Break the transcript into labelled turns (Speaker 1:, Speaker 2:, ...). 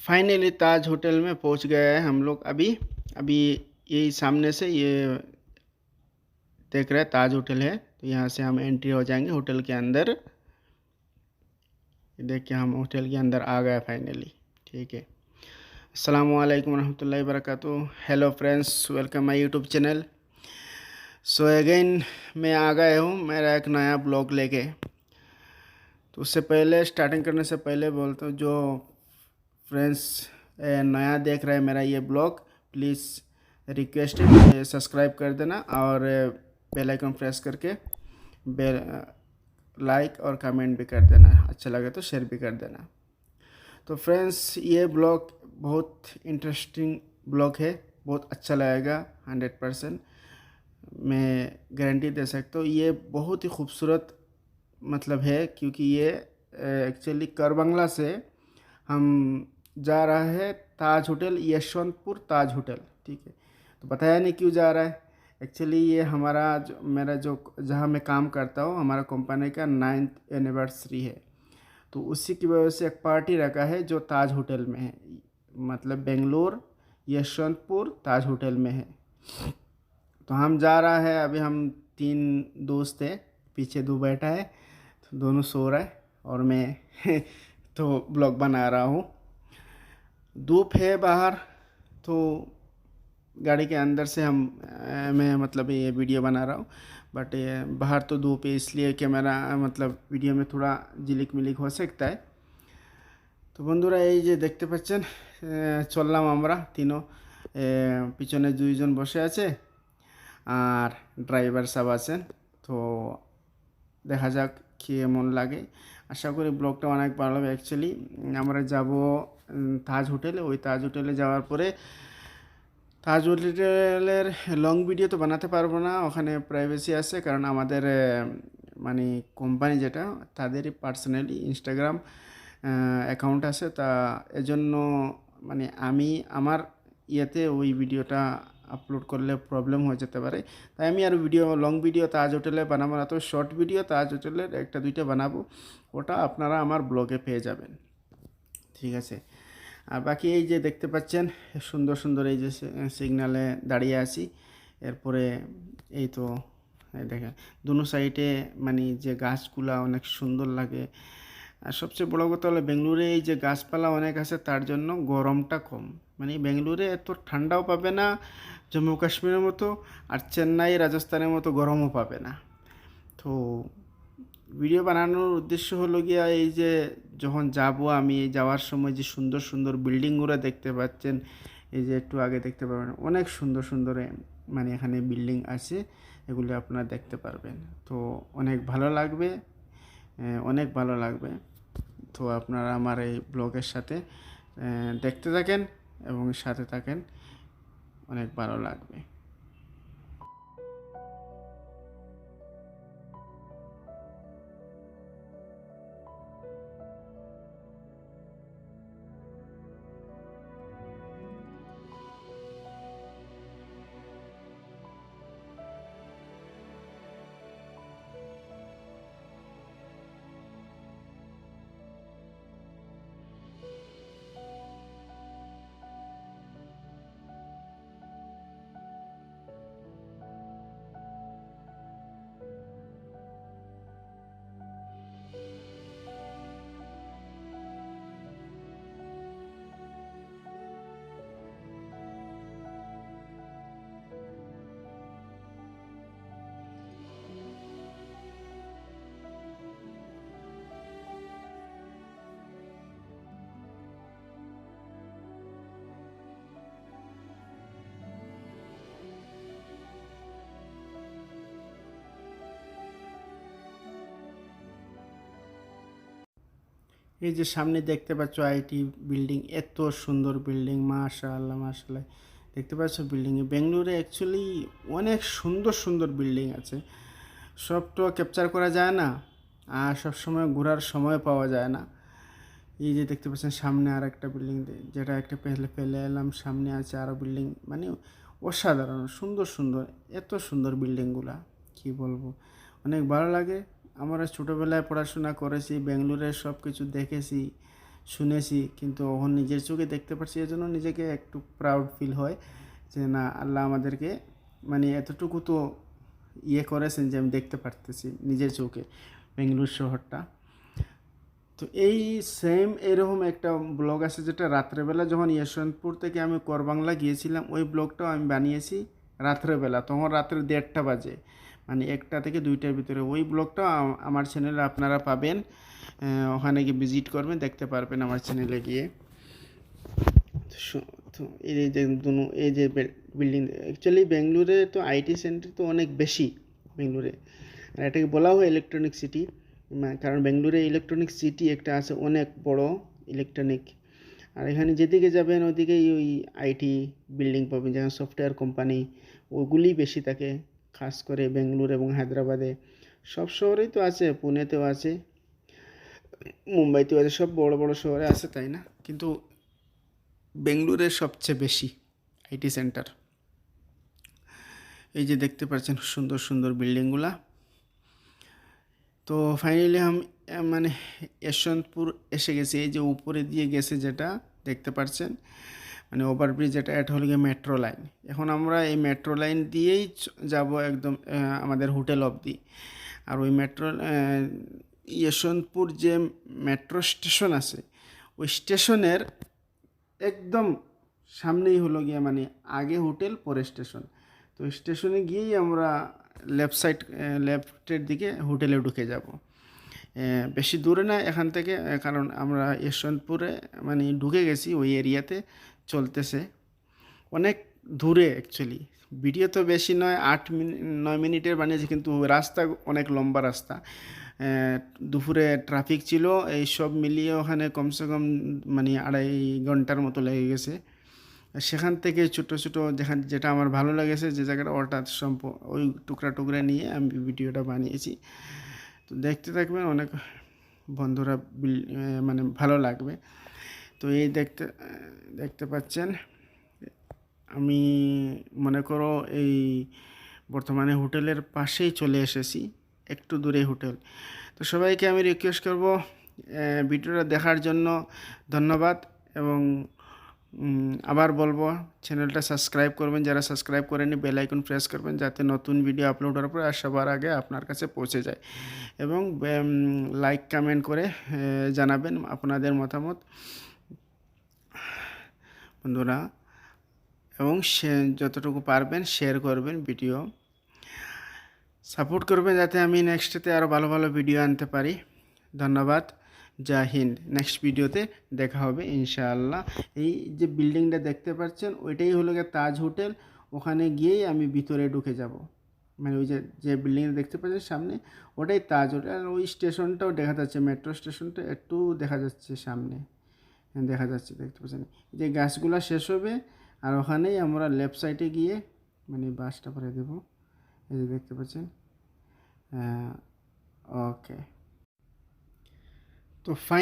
Speaker 1: Finally ताज hotel में पहुँच गए हैं हम लोग। अभी अभी यही सामने से ये देख रहे हैं, ताज होटल है। तो यहाँ से हम एंट्री हो जाएँगे होटल के अंदर। ये देखिए, हम होटल के अंदर आ गए फाइनली ठीक है। वालेकुम रहमतुल्लाहि वरकatuh hello friends welcome my YouTube channel so again मैं आ गया हूँ, मेरा एक नया ब्लॉग लेके। तो उससे पहले स्टार्टिंग करने से पहले बोलता हूँ, जो फ्रेंड्स नया देख रहे हैं मेरा ये ब्लॉग। प्लीज़ रिक्वेस्ट है, सब्सक्राइब कर देना और बेल आइकन प्रेस करके बेल लाइक और कमेंट भी कर देना। अच्छा लगे तो शेयर भी कर देना। तो फ्रेंड्स, ये ब्लॉग बहुत इंटरेस्टिंग ब्लॉग है, बहुत अच्छा लगेगा, हंड्रेड परसेंट। मैं गारंटी दे सकता हूँ, ये बहुत ही खूबसूरत मतलब है, क्योंकि ये एक्चुअली करबंगला से हम जा रहा है ताज होटल, यशवंतपुर ताज होटल, ठीक है। तो बताया नहीं क्यों जा रहा है। एक्चुअली ये हमारा जो, मेरा जो, जहाँ मैं काम करता हूँ, हमारा कंपनी का नाइन्थ एनिवर्सरी है। तो उसी की वजह से एक पार्टी रखा है जो ताज होटल में है। मतलब बेंगलोर, यशवंतपुर ताज होटल में है। तो हम जा रहा है, अभी हम तीन दोस्त हैं, पीछे दो बैठा है तो दोनों सो रहा है और मैं तो ब्लॉग बना रहा हूँ। धूप है बाहर तो गाड़ी के अंदर से हम अ, मैं मतलब ये वीडियो बना रहा हूँ बट ये बाहर तो धूप है इसलिए कैमरा मतलब ভিডিও में थोड़ा জিলিক মিলিক হয়ে सकता है তো বন্ধুরা এই যে দেখতে পাচ্ছেন আহ, চললাম আমরা তিনও আহ, পিছনে দুইজন বসে আছে আর ড্রাইভার সাহেব আছেন তো দেখা যাক কি মন লাগে। আশা করি ব্লগটা অনেক ভালো হবে অ্যাকচুয়ালি আমরা যাব তাজ হোটেলে। ওই তাজ হোটেলে যাওয়ার পরে তাজ হোটেলের লং ভিডিও তো বানাতে পারব না। ওখানে প্রাইভেসি আছে। কারণ আমাদের মানে কোম্পানি যেটা, তাদেরই পার্সোনালি ইনস্টাগ্রাম অ্যাকাউন্ট আছে। তা এজন্য মানে আমি, আমার ইয়েতে ওই ভিডিওটা আপলোড করলে প্রবলেম হয়ে যেতে পারে। তাই আমি আর ভিডিও লং ভিডিও তাজ হোটেলে বানাবো না। তো শর্ট ভিডিও তাজ হোটেলের একটা দুইটা বানাবো। ওটা আপনারা আমার ব্লগে পেয়ে যাবেন। ঠিক আছে? আর বাকি এই যে দেখতে পাচ্ছেন, সুন্দর সুন্দর এই যে সিগনালে দাঁড়িয়ে আছি। এরপরে এই তো দেখেন, দুনো সাইডে মানে যে গাছগুলা অনেক সুন্দর লাগে। আর সবচেয়ে বড় কথা হলো বেঙ্গলুরে এই যে গাছপালা অনেক আছে, তার জন্য গরমটা কম। মানে বেঙ্গলুরে এত ঠান্ডাও পাবে না, জম্মু কাশ্মীরের মতো আর চেন্নাই, রাজস্থানের মতো গরমও পাবে না। তো ভিডিও বানানোর উদ্দেশ্য হলো গিয়া এই যে যখন যাব আমি যাওয়ার সময় যে সুন্দর সুন্দর বিল্ডিংগুলো দেখতে পাচ্ছেন, এই যে একটু আগে দেখতে পাবেন, অনেক সুন্দর সুন্দর মানে এখানে বিল্ডিং আছে, এগুলো আপনারা দেখতে পারবেন। তো অনেক ভালো লাগবে অনেক ভালো লাগবে। তো আপনারা আমার এই ব্লগের সাথে দেখতে থাকেন এবং সাথে থাকেন। অনেক ভালো লাগবে। এই যে সামনে দেখতে পাচ্ছ আইটি বিল্ডিং, এত সুন্দর বিল্ডিং, মাশাআল্লাহ মাশাআল্লাহ। দেখতে পাচ্ছ বিল্ডিংয়ে বেঙ্গলোরে অ্যাকচুয়ালি অনেক সুন্দর সুন্দর বিল্ডিং আছে। সব তো ক্যাপচার করা যায় না, আর সব সময় ঘোরার সময় পাওয়া যায় না। এই যে দেখতে পাচ্ছেন সামনে আর একটা বিল্ডিং, যেটা একটা পেলে ফেলে এলাম, সামনে আছে আরও বিল্ডিং। মানে অসাধারণ, সুন্দর সুন্দর, এত সুন্দর বিল্ডিংগুলা, কি বলব। অনেক ভালো লাগে। আমরা ছোটোবেলায় পড়াশোনা করেছি, বেঙ্গলোরে সব কিছু দেখেছি, শুনেছি, কিন্তু এখন নিজের চোখে দেখতে পাচ্ছি এজন্য নিজেকে একটু প্রাউড ফিল হয় যে না, আল্লাহ আমাদেরকে মানে এতটুকু তো ইয়ে করেছেন যে আমি দেখতে পারতেছি নিজের চোখে বেঙ্গালুরু শহরটা। তো এই সেম এরকম একটা ব্লগ আছে যেটা রাত্রেবেলা যখন যশবন্তপুর থেকে আমি করবাংলা গিয়েছিলাম, ওই ব্লগটাও আমি বানিয়েছি রাত্রেবেলা, তখন রাত্রে দেড়টা বাজে। মানে একটা থেকে দুইটার ভিতরে। ওই ব্লগটা আমার চ্যানেলে আপনারা পাবেন। ওখানে গিয়ে ভিজিট করবেন, দেখতে পারবেন আমার চ্যানেলে গিয়ে। এই যে দুনো, এই যে বিল্ডিং অ্যাকচুয়ালি বেঙ্গলুরে তো আইটি সেন্টার তো অনেক বেশি বেঙ্গলুরে আর এটাকে বলা হয় ইলেকট্রনিক সিটি কারণ বেঙ্গলুরে ইলেকট্রনিক সিটি একটা আছে, অনেক বড় ইলেকট্রনিক আর এখানে যেদিকে যাবেন, ওদিকেই ওই আইটি বিল্ডিং পাবেন যেমন সফটওয়্যার কোম্পানি ওগুলি বেশি থাকে। খাস করে বেঙ্গলুর এবং হায়দ্রাবাদে। সব শহরেই তো আছে, পুনেতেও আছে, মুম্বাইতেও আছে, সব বড় বড় শহরে আছে তাই না? কিন্তু বেঙ্গলুরে সবচেয়ে বেশি আইটি সেন্টার। এই যে দেখতে পাচ্ছেন সুন্দর সুন্দর বিল্ডিংগুলা। তো ফাইনালি আমি মানে যশবন্তপুর এসে গেছি, এই যে উপরে দিয়ে গেছে যেটা, দেখতে পাচ্ছেন। মানে ওভারব্রিজ যেটা এটা হলো গিয়ে মেট্রো লাইন এখন আমরা এই মেট্রো লাইন দিয়েই যাব একদম আমাদের হোটেল অবধি। আর ওই মেট্রো যশবন্তপুর যে মেট্রো স্টেশন আছে, ওই স্টেশনের একদম সামনেই হলো গিয়ে মানে আগে হোটেল পরে স্টেশন তো স্টেশনে গিয়েই আমরা লেফট সাইড লেফটের দিকে হোটেলে ঢুকে যাব। বেশি দূরে না এখান থেকে, কারণ আমরা যশবন্তপুরে মানে ঢুকে গেছি ওই এরিয়াতে চলতেছে। অনেক দূরে অ্যাকচুয়ালি ভিডিও তো বেশি নয়, আট মিনিট নয় মিনিটের বানিয়েছে, কিন্তু রাস্তা অনেক লম্বা রাস্তা। দুপুরে ট্রাফিক ছিল, এই সব মিলিয়ে ওখানে কমসে কম মানে আড়াই ঘণ্টার মতো লেগে গেছে। সেখান থেকে ছোটো ছোটো যেখান, যেটা আমার ভালো লেগেছে, যে জায়গাটা ওটা সম্প, ওই টুকরা টুকরা নিয়ে আমি ভিডিওটা বানিয়েছি। তো দেখতে থাকবেন, অনেক বন্ধুরা মানে ভালো লাগবে। তো এই দেখতে দেখতে পাচ্ছেন, আমি মনে করো এই বর্তমানে হোটেলের পাশেই চলে এসেছি, একটু দূরে হোটেল। তো সবাইকে আমি রিকোয়েস্ট করব ভিডিওটা দেখার জন্য ধন্যবাদ এবং আবার বলব, চ্যানেলটা সাবস্ক্রাইব করবেন, যারা সাবস্ক্রাইব করেনি বেল আইকন প্রেস করবেন, যাতে নতুন ভিডিও আপলোড হওয়ার পরে আর সবার আগে আপনার কাছে পৌঁছে যায়। এবং লাইক কমেন্ট করে জানাবেন আপনাদের মতামত। বন্ধুরা, এবং সে যতটুকু পারবেন শেয়ার করবেন ভিডিও সাপোর্ট করবেন যাতে আমি নেক্সটতে আরও ভালো ভালো ভিডিও আনতে পারি। ধন্যবাদ। জয় হিন্দ। নেক্সট ভিডিওতে দেখা হবে ইনশাআল্লাহ। এই যে বিল্ডিংটা দেখতে পাচ্ছেন, ওইটাই হলো গিয়ে তাজ হোটেল। ওখানে গিয়েই আমি ভিতরে ঢুকে যাব। মানে ওই যে যে বিল্ডিংটা দেখতে পাচ্ছেন সামনে, ওটাই তাজ হোটেল। আর ওই স্টেশনটাও দেখা যাচ্ছে মেট্রো স্টেশনটা একটু দেখা যাচ্ছে সামনে। দেখা যাচ্ছে, দেখতে পাচ্ছেন। যে গাছগুলো শেষ হবে, আর ওখানেই আমরা লেফট সাইডে গিয়ে মানে বাসটা ভরে দেবো। এই যে দেখতে পাচ্ছেন। ওকে তো ফাইন